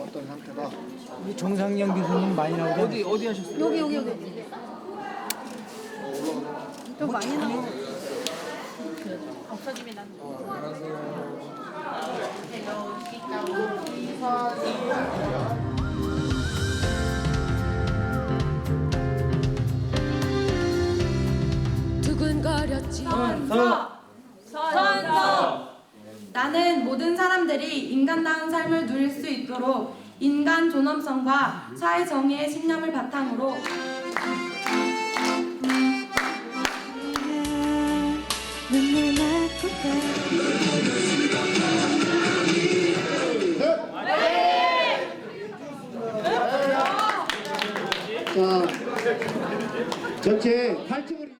어떤 상태다? 우리 정상영 교수님 많이 나오죠? 어디 어디 하셨어요? 여기 여기 여기. 좀 많이 나와. 두근거렸지. 선서 선서 나는 모든 사람들이 인간다운 삶을 누릴 수 있도록 인간 존엄성과 사회 정의의 신념을 바탕으로 눈물 자, 전체 8층을